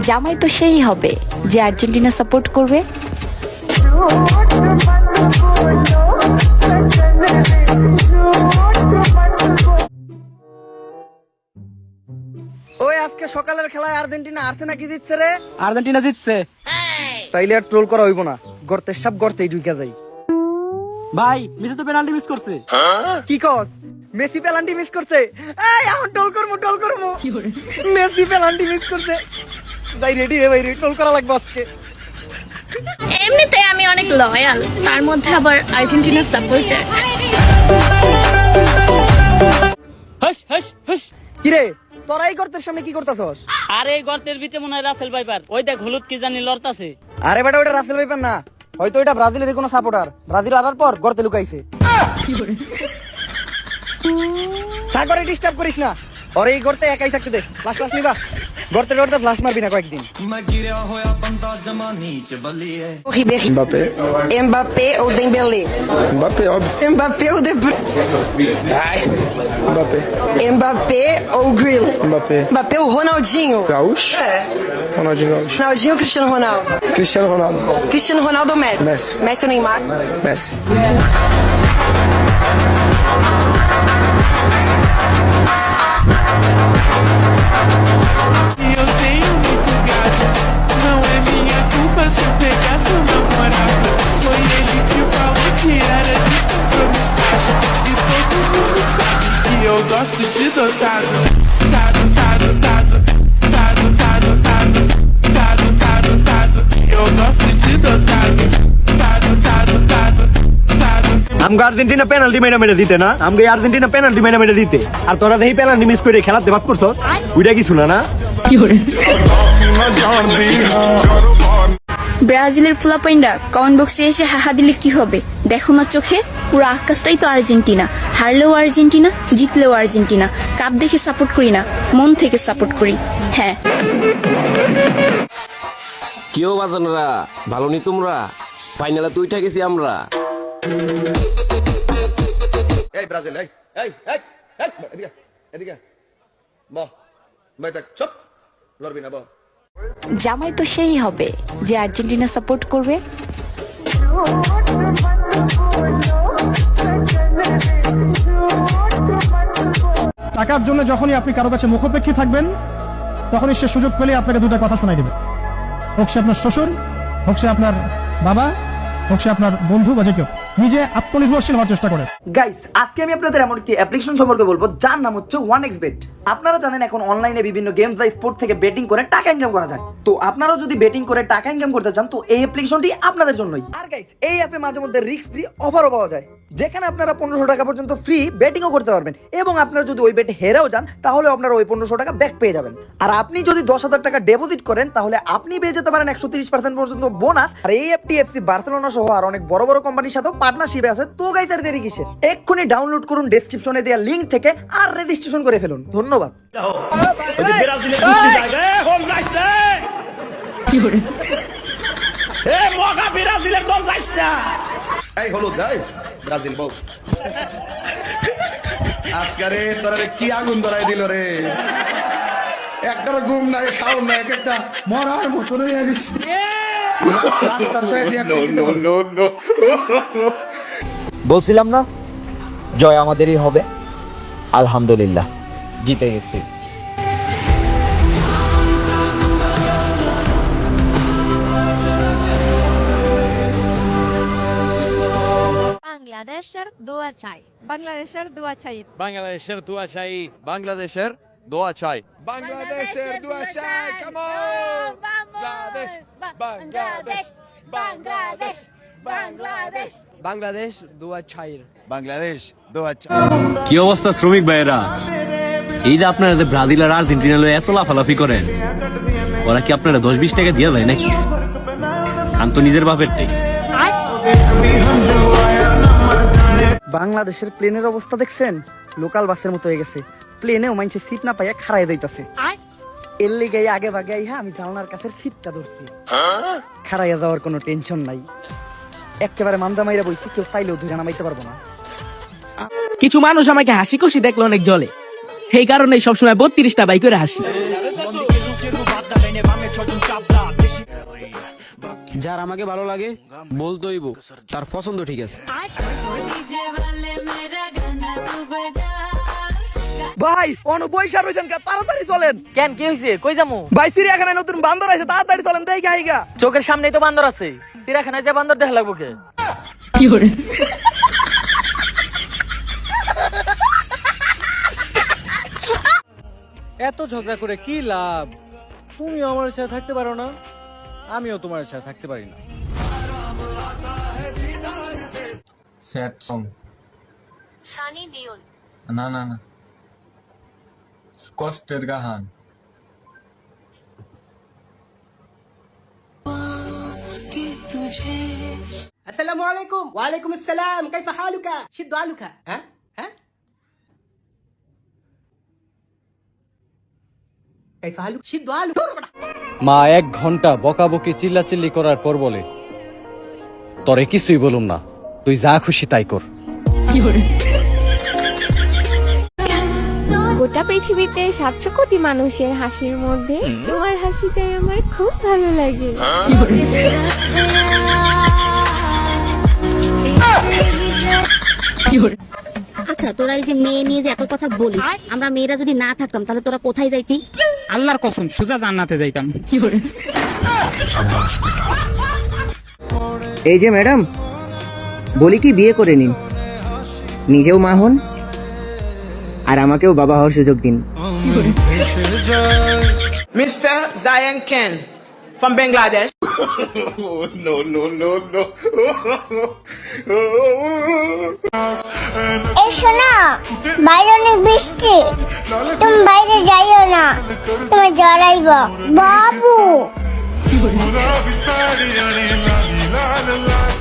জামাই তো সেই হবে যে আর্জেন্টিনা সাপোর্ট করবে। ওই আজকে সকালের খেলায় আর্জেন্টিনা আর্সে নাকি জিতছে রে? আর্জেন্টিনা জিতছে। তাইলে আর ট্রোল করা হইব না। গর্তের সব গর্তেই ঢুকে যাই ভাই মেসি তো পেনাল্টি মিস করছে। কি কস? মেসি পেনাল্টি মিস করছে? এই এখন টোল করব টোল করব। মেসি পেনাল্টি মিস করছে। যাই রেডি হে ভাই টোল করা লাগবে আজকে। এমনিতে আমি অনেক লয়াল তার মধ্যে আবার আর্জেন্টিনা সাপোর্টার হস হস হস কিরে তোরা এই গর্তের সামনে কি করতেছস? আর এই গর্তের ভিতরে মনে হয় রাসেল ভাইপার ওই দেখ হলুদ কি জানি লড়তাছে। আরে বেটা ওটা রাসেল ভাইপার না। হয়তো এটা ব্রাজিলের কোনো সাপোর্টার ব্রাজিল আসার পর গর্তে লুকাইছে। সাগরে ডিস্টার্ব করিস না। ওর এই গর্তে একাই থাকতে দে। ফ্লাশ ফ্লাশ নিবা। গর্তে গর্তে ফ্লাশ মারবি না কয়েকদিন Mbappé. Mbappé ou Dembélé? Mbappé, óbvio. Mbappé ou De Bruyne? Mbappé. Mbappé ou Grilo? Mbappé. Mbappé ou Ronaldinho? Gaúcho? É. Ronaldinho Gaúcho. Ronaldinho ou Cristiano Ronaldo? Cristiano Ronaldo. Cristiano Ronaldo ou Messi? Messi. Messi ou Neymar? Messi. Gosto de dotado. Tado, tado, tado. Tado, tado, tado. Tado, tado, tado. Eu gosto de dotado. Tado, tado, tado. Tado, আমগো Argentina penalty মেরে মেরে দিতে না আমগো Argentina penalty মেরে মেরে দিতে আর তোরা দেখি পেনাল্টি মিস করে খেলাতে বাদ করছ ওইটা কি শোনা না ব্রাজিলের পোলাপাইন্ডা কমেন্ট বক্সে এসে হাহা দিলে কি হবে দেখো না চোখে পুরো আকাশটাই তো আর্জেন্টিনা। হারলেও আর্জেন্টিনা জিতলেও আর্জেন্টিনা। কাপ দেখে সাপোর্ট করি না মন থেকে সাপোর্ট করি। হ্যাঁ। কেউ বাজানরা? ভালো নি তোমরা? ফাইনালে তুইটা গেছি আমরা। এই ব্রাজিল এই এই এই এদিকে এদিকে। বাহ দেখ চুপ। লড়বি না বাহ। জামাই তো সেই হবে যে আর্জেন্টিনা সাপোর্ট করবে। টাকার জন্য যখনই আপনি কারও কাছে মুখোপেক্ষী থাকবেন, তখনই সে সুযোগ পেলে আপনাকে দুটা কথা শোনাই দেবে। হোক সে আপনার শ্বশুর, হোক সে আপনার বাবা, হোক সে আপনার বন্ধু বা যে কেউ। নিজে আত্মনির্ভরশীল হওয়ার চেষ্টা করে। গাইস আজকে আমি আপনাদের এমন একটি অ্যাপ্লিকেশন সম্পর্কে বলব, যার নাম হচ্ছে ওয়ান এক্স বেট আপনারা জানেন এখন অনলাইনে বিভিন্ন গেমস বা স্পোর্ট থেকে বেটিং করে টাকা ইনকাম করা যায়। তো আপনারাও যদি বেটিং করে টাকা ইনকাম করতে চান, তো এই অ্যাপ্লিকেশনটি আপনাদের জন্যই। আর গাইস এই অ্যাপে মাঝে মধ্যে রিস্ক ফ্রি অফারও পাওয়া যায়। যেখানে আপনারা পনেরোশো টাকা পর্যন্ত ফ্রি বেটিংও করতে পারবেন। এবং আপনারা যদি ওই বেটে হেরেও যান তাহলে আপনারা ওই পনেরোশো টাকা ব্যাক পেয়ে যাবেন। আর আপনি যদি দশ হাজার টাকা ডেপোজিট করেন তাহলে আপনি পেয়ে যেতে পারেন একশো তিরিশ পার্সেন্ট পর্যন্ত বোনাস আর এই অ্যাপটি এফসি বার্সেলোনা সহ আর অনেক বড় বড় কোম্পানির সাথেও পার্টনারশিপে আছে। তো গাই তার দেরি কিসের? এক্ষুনি ডাউনলোড করুন ডেসক্রিপশনে দেওয়া লিঙ্ক থেকে আর রেজিস্ট্রেশন করে ফেলুন। ধন্যবাদ। এই! এই! ব্রাজিল বল আজকারে তোরা রে কি আগুন ধরাই দিল রে? একটার ঘুম নাই খাও না এক একটা মরার মতন হয়ে গেছে। বলছিলাম না জয় আমাদেরই হবে। আলহামদুলিল্লাহ জিতে গেছি। চাই বাংলাদেশের দোয়া চাই বাংলাদেশের দোয়া চাই বাংলাদেশের দোয়া চাই বাংলাদেশের দুয়া চাই কাম বাংলাদেশ বাংলাদেশ বাংলাদেশ বাংলাদেশ। বাংলাদেশ দোয়া চাই বাংলাদেশ দুয়া চাই কি অবস্থা শ্রমিক ভাইয়েরা? এই যে আপনারা যে ব্রাজিল আর আর্জেন্টিনা এত লাফালাফি করেন ওরা কি আপনারা দশ বিশ টাকা দিয়ে দেয় নাকি? আমি তো নিজের বাপেরটাই বাংলাদেশের প্লেনের অবস্থা দেখছেন? লোকাল বাসের মতো হয়ে গেছে। প্লেনেও মাইনছে সিট না পাইয়া খাড়াই যাইতাছে। এর লেগে আগে ভাগে আইহা আমি জানলার কাছে সিটটা ধরছি। খাড়াইয়া যাওয়ার কোনো টেনশন নাই। একেবারে মান্দা মাইরা বইছি কেউ চাইলেও ধরে নামাইতে পারব না। কিছু মানুষ আমাকে হাসি খুশি দেখল অনেক জলে সেই কারণে সবসময় বত্রিশটা বাইক করে হাসি। যার আমাকে ভালো লাগে বলতেই তার পছন্দ ঠিক আছে। ভাই অনু কা তাড়াতাড়ি চলেন। কেন কি হয়েছে কই যামু? ভাই চিড়িয়াখানায় নতুন বান্দর আছে তাড়াতাড়ি চলেন দেখি আইগা চোখের সামনেই তো বান্দর আছে। চিড়াখানায় যে বান্দর দেখা লাগবো কে? এত ঝগড়া করে কি লাভ? তুমিও আমার সাথে থাকতে পারো না। আমিও তোমার ছাড়া থাকতে পারি না। স্যাড সং সানি না না না। কষ্টের গাহান। আসসালামু আলাইকুম। আসসালাম। হালুকা? আলুকা? হ্যাঁ? হ্যাঁ? হালুক? আলু মা এক ঘণ্টা বকাবকি চিল্লাচিল্লি করার পর বলে তরে কিছুই বলুম না তুই যা খুশি তাই কর। গোটা পৃথিবীতে সাতশো কোটি মানুষের হাসির মধ্যে তোমার হাসিটাই আমার খুব ভালো লাগে। আচ্ছা তোরা এই যে মেয়ে নিয়ে যে এত কথা বলিস আমরা মেয়েরা যদি না থাকতাম তাহলে তোরা কোথায় যাইতি আল্লাহর কসম সোজা জান্নাতে যাইতাম এই যে ম্যাডাম বলি কি বিয়ে করে নিন নিজেও মা হন আর আমাকেও বাবা হওয়ার সুযোগ দিন Mr. Zion Ken from Bangladesh. এই শোনা বাইরে অনেক বৃষ্টি। তুমি বাইরে যাইও না তুমি জ্বর আইব বাবু